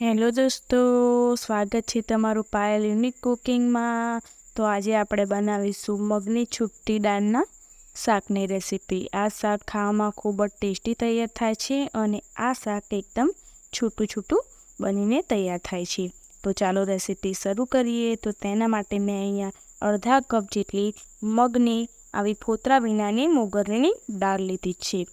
Hello દોસ્તો, સ્વાગત છે તમારું પાયલ યુનિક કુકિંગમાં તો આજે આપણે બનાવીશું મગની છૂટતી દાળના શાકની રેસીપી. આ શાક ખાવામાં ખૂબ જ ટેસ્ટી તૈયાર થાય છે અને આ શાક એકદમ છૂટું છૂટું બનીને તૈયાર થાય છે. તો ચાલો રેસીપી શરૂ કરીએ. તો તેના માટે મેં અહીંયા અડધા કપ જેટલી મગની આવી ફોતરા વિનાની મોગરની દાળ લીધી છે.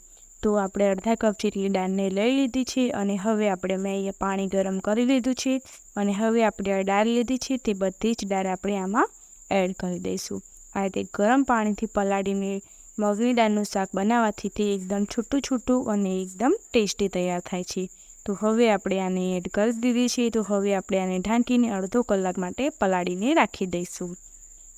તો આપણે અડધા કપ જેટલી દાળને લઈ લીધી છે અને હવે આપણે મેં અહીંયા પાણી ગરમ કરી લીધું છે અને હવે આપણે આ દાળ લીધી છે તે બધી જ દાળ આપણે આમાં એડ કરી દઈશું. આ રીતે ગરમ પાણીથી પલાળીને મગની દાળનું શાક બનાવવાથી તે એકદમ છૂટું છૂટું અને એકદમ ટેસ્ટી તૈયાર થાય છે. તો હવે આપણે આને એડ કરી દીધી છે તો હવે આપણે આને ઢાંકીને અડધો કલાક માટે પલાળીને રાખી દઈશું.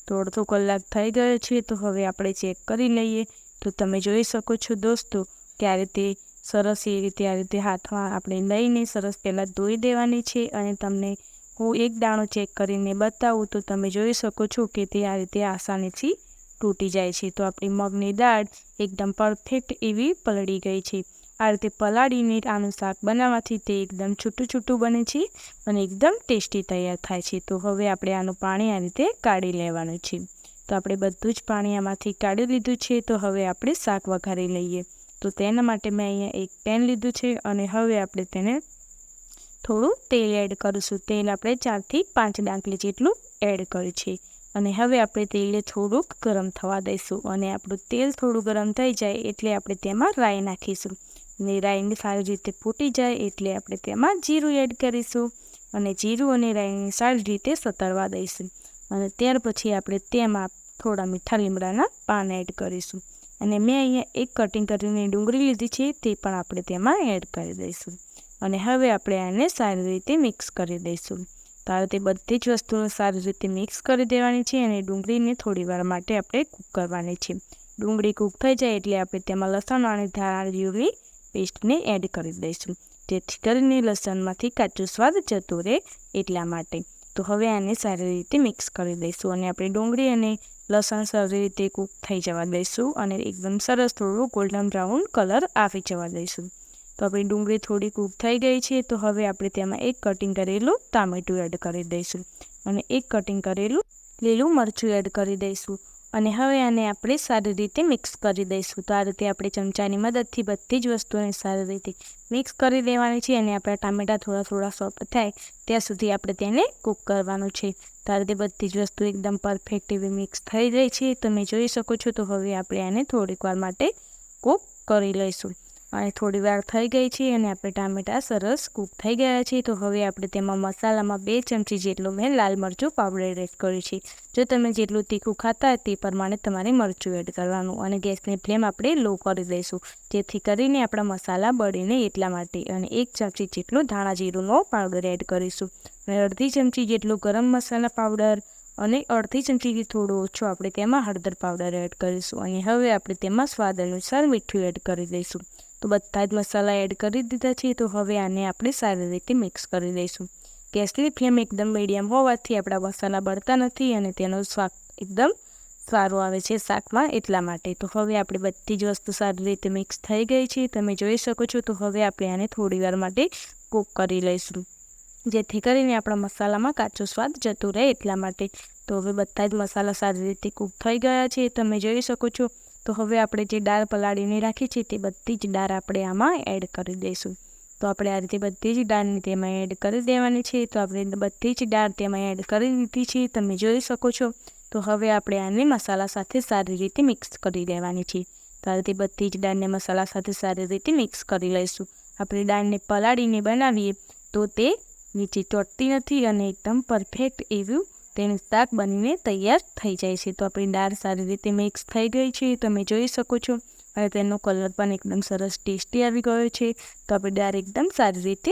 તો અડધો કલાક થઈ ગયો છે તો હવે આપણે ચેક કરી લઈએ. તો તમે જોઈ શકો છો દોસ્તો કે રીતે સરસ એ રીતે, આ રીતે હાથમાં આપણે લઈને સરસ પહેલાં ધોઈ દેવાની છે અને તમને હું એક દાણો ચેક કરીને બતાવું તો તમે જોઈ શકો છો કે તે આ રીતે આસાનીથી તૂટી જાય છે. તો આપણી મગની દાળ એકદમ પરફેક્ટ એવી પલળી ગઈ છે. આ રીતે પલાળીને આનું શાક બનાવવાથી તે એકદમ છૂટું છૂટું બને છે અને એકદમ ટેસ્ટી તૈયાર થાય છે. તો હવે આપણે આનું પાણી આ રીતે કાઢી લેવાનું છે. તો આપણે બધું જ પાણી આમાંથી કાઢી લીધું છે. તો હવે આપણે શાક વઘારી લઈએ. તો તેના માટે મેં અહીંયા એક પેન લીધું છે અને હવે આપણે તેને થોડું તેલ એડ કરીશું. તેલ આપણે ચારથી પાંચ ડાંકલી જેટલું એડ કર્યું છે અને હવે આપણે તેલને થોડુંક ગરમ થવા દઈશું અને આપણું તેલ થોડું ગરમ થઈ જાય એટલે આપણે તેમાં રાઈ નાખીશું. અને રાઈને સારી રીતે ફૂટી જાય એટલે આપણે તેમાં જીરું એડ કરીશું અને જીરું અને રાઈને સારી રીતે સતરવા દઈશું. અને ત્યાર પછી આપણે તેમાં થોડા મીઠા લીમડાના પાન એડ કરીશું. અને મેં અહીંયા એક કટિંગ કરીને ડુંગળી લીધી છે, તે પણ આપણે તેમાં એડ કરી દઈશું. અને હવે આપણે આને સારી રીતે મિક્સ કરી દઈશું. તો તે બધી જ વસ્તુઓ સારી રીતે મિક્સ કરી દેવાની છે અને ડુંગળીને થોડી વાર માટે આપણે કૂક કરવાની છે. ડુંગળી કૂક થઈ જાય એટલે આપણે તેમાં લસણ અને ધાણા પેસ્ટને એડ કરી દઈશું. જેથી કરીને લસણમાંથી કાચું સ્વાદ જતો રહે એટલા માટે. તો હવે આને સારી રીતે મિક્સ કરી દઈશું અને આપણે ડુંગળી અને લસણ સારી રીતે કૂક થઈ જવા દઈશું અને એકદમ સરસ થોડું ગોલ્ડન બ્રાઉન કલર આવી જવા દઈશું. તો આપણી ડુંગળી થોડી કૂક થઈ ગઈ છે તો હવે આપણે તેમાં એક કટિંગ કરેલું ટામેટું એડ કરી દઈશું અને એક કટિંગ કરેલું લીલું મરચું એડ કરી દઈશું. અને હવે આને આપણે સારી રીતે મિક્સ કરી દઈશું. તો આ રીતે આપણે ચમચાની મદદથી બધી જ વસ્તુઓને સારી રીતે મિક્સ કરી દેવાની છે અને આપણા ટામેટાં થોડા થોડા સોફ્ટ થાય ત્યાં સુધી આપણે તેને કૂક કરવાનું છે. તો આ રીતે બધી જ વસ્તુ એકદમ પરફેક્ટ એવી મિક્સ થઈ ગઈ છે. તમે જોઈ શકો છો તો હવે આપણે આને થોડીક વાર માટે કૂક કરી લઈશું. અને થોડી વાર થઈ ગઈ છે અને આપણે ટામેટાં સરસ કૂક થઈ ગયા છે. તો હવે આપણે તેમાં મસાલામાં બે ચમચી જેટલું મેં લાલ મરચું પાવડર એડ કર્યું છે. જો તમે જેટલું તીખું ખાતા તે પ્રમાણે તમારે મરચું એડ કરવાનું અને ગેસની ફ્લેમ આપણે લો કરી દઈશું. જેથી કરીને આપણા મસાલા બળીને એટલા માટે અને એક ચમચી જેટલું ધાણા જીરુંનો પાવડર એડ કરીશું. અને અડધી ચમચી જેટલું ગરમ મસાલા પાવડર અને અડધી ચમચીથી થોડો ઓછો આપણે તેમાં હળદર પાવડર એડ કરીશું. અને હવે આપણે તેમાં સ્વાદ અનુસાર મીઠું એડ કરી દઈશું. તો બધા જ મસાલા એડ કરી દીધા છે, તો હવે આને આપણે સારી રીતે મિક્સ કરી દઈશું ગેસની ફ્લેમ એકદમ મીડિયમ હોવાથી આપણા મસાલા બળતા નથી અને તેનો સ્વાદ એકદમ સારો આવે છે શાકમાં એટલા માટે. તો હવે આપણે બધી જ વસ્તુ સારી રીતે મિક્સ થઈ ગઈ છે. તમે જોઈ શકો છો, તો હવે આપણે આને થોડી વાર માટે કૂક કરી લઈશું. જેથી કરીને આપણા મસાલામાં કાચો સ્વાદ જતો રહે એટલા માટે. તો હવે બધા જ મસાલા સારી રીતે કૂક થઈ ગયા છે. તમે જોઈ શકો છો તો હવે આપણે જે દાળ પલાળીને રાખી છે તે બધી જ દાળ આપણે આમાં એડ કરી દઈશું. તો આપણે આ રીતે બધી જ દાળને તેમાં એડ કરી દેવાની છે. તો આપણે બધી જ દાળ તેમાં એડ કરી દીધી છે. તમે જોઈ શકો છો. તો હવે આપણે આને મસાલા સાથે સારી રીતે મિક્સ કરી દેવાની છે. તો આ રીતે બધી જ દાળને મસાલા સાથે સારી રીતે મિક્સ કરી લઈશું. આપણે દાળને પલાળીને બનાવીએ તો તે નીચે ચોટતી નથી અને એકદમ પરફેક્ટ એવું તેનું શાક બનીને તૈયાર થઈ જાય છે. તો આપણી દાળ સારી રીતે મિક્સ થઈ ગઈ છે. તમે જોઈ શકો છો અને તેનો કલર પણ એકદમ સરસ ટેસ્ટી આવી ગયો છે. તો આપણી દાળ એકદમ સારી રીતે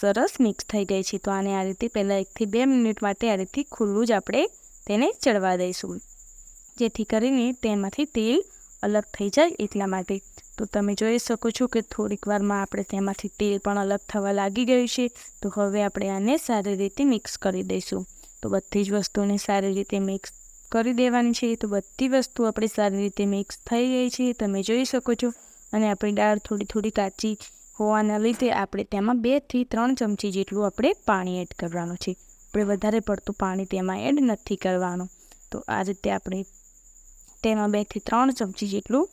સરસ મિક્સ થઈ ગઈ છે. તો આને આ રીતે પહેલાં એકથી બે મિનિટ માટે આ રીતે ખુલ્લું જ આપણે તેને ચડવા દઈશું. જેથી કરીને તેમાંથી તેલ અલગ થઈ જાય એટલા માટે. તો તમે જોઈ શકો છો કે થોડીક વારમાં આપણે તેમાંથી તેલ પણ અલગ થવા લાગી ગયું છે. તો હવે આપણે આને સારી રીતે મિક્સ કરી દઈશું. તો બધી જ વસ્તુને સારી રીતે મિક્સ કરી દેવાની છે. તો બધી વસ્તુ આપણે સારી રીતે મિક્સ થઈ ગઈ છે. તમે જોઈ શકો છો. અને આપણી દાળ થોડી થોડી કાચી હોવાના લીધે આપણે તેમાં બેથી ત્રણ ચમચી જેટલું આપણે પાણી એડ કરવાનું છે. આપણે વધારે પડતું પાણી તેમાં એડ નથી કરવાનું. તો આ રીતે આપણે તેમાં બેથી ત્રણ ચમચી જેટલું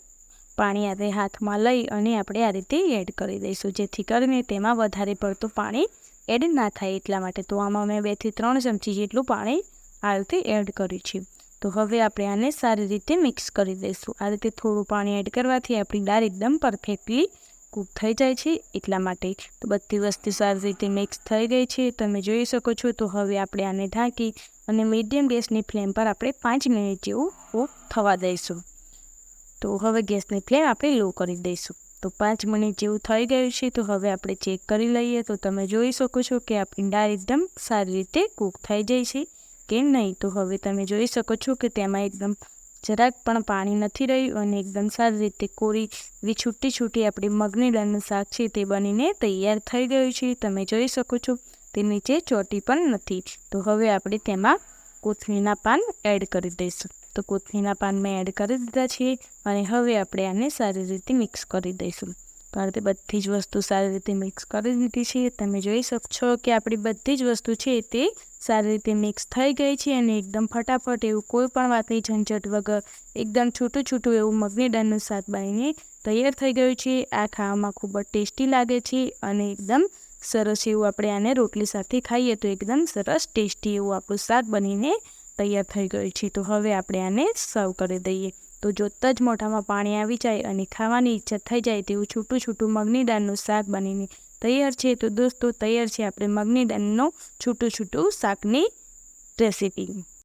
પાણી આપણે હાથમાં લઈ અને આપણે આ રીતે એડ કરી દઈશું. જેથી કરીને તેમાં વધારે પડતું પાણી એડ ના થાય એટલા માટે તો આમાં મેં બેથી ત્રણ ચમચી જેટલું પાણી આ રીતે એડ કર્યું છે. તો હવે આપણે આને સારી રીતે મિક્સ કરી દઈશું. આ રીતે થોડું પાણી એડ કરવાથી આપણી દાળ એકદમ પરફેક્ટલી કૂક થઈ જાય છે એટલા માટે. તો બધી વસ્તુ સારી રીતે મિક્સ થઈ ગઈ છે. તમે જોઈ શકો છો તો હવે આપણે આને ઢાંકી અને મીડિયમ ગેસની ફ્લેમ પર આપણે પાંચ મિનિટ જેવું કૂક થવા દઈશું. તો હવે ગેસની ફ્લેમ આપણે લો કરી દઈશું. તો પાંચ મિનિટ જેવું થઈ ગયું છે, તો હવે આપણે ચેક કરી લઈએ. તો તમે જોઈ શકો છો કે આ દાળ એકદમ સારી રીતે કૂક થઈ જાય છે કે નહીં? તો હવે તમે જોઈ શકો છો કે તેમાં એકદમ જરાક પણ પાણી નથી રહ્યું અને એકદમ સારી રીતે કોરી એવી છૂટી છૂટી આપણી મગની દાળનું શાક છે તે બનીને તૈયાર થઈ ગયું છે. તમે જોઈ શકો છો તે નીચે ચોટી પણ નથી. તો હવે આપણે તેમાં કોથમીના પાન એડ કરી દઈશું. તો કોથમીના પાન મેં એડ કરી દીધા છે અને હવે આપણે આને સારી રીતે મિક્સ કરી દઈશું. કારણ કે બધી જ વસ્તુ સારી રીતે મિક્સ કરી દીધી છે. તમે જોઈ શકો છો કે આપણી બધી જ વસ્તુ છે તે સારી રીતે મિક્સ થઈ ગઈ છે અને એકદમ ફટાફટ એવું કોઈ પણ વાતની ઝંઝટ વગર એકદમ છૂટું છૂટું એવું મગની દાળનું શાક બનીને તૈયાર થઈ ગયું છે. આ ખાવામાં ખૂબ જ ટેસ્ટી લાગે છે અને એકદમ સરસ એવું આપણે આને રોટલી સાથે ખાઈએ તો એકદમ સરસ ટેસ્ટી એવું આપણું શાક બનીને તૈયાર થઈ ગયું છે, તો હવે આપણે આને સર્વ કરી દઈએ. તો જોતાં જ મોઢામાં પાણી આવી જાય અને ખાવાની ઈચ્છા થઈ જાય તેવું છૂટું છૂટું મગની દાળનું શાક બનીને તૈયાર છે, તો દોસ્તો તૈયાર છે આપણે મગની દાળનું છૂટું છૂટું શાકની રેસીપી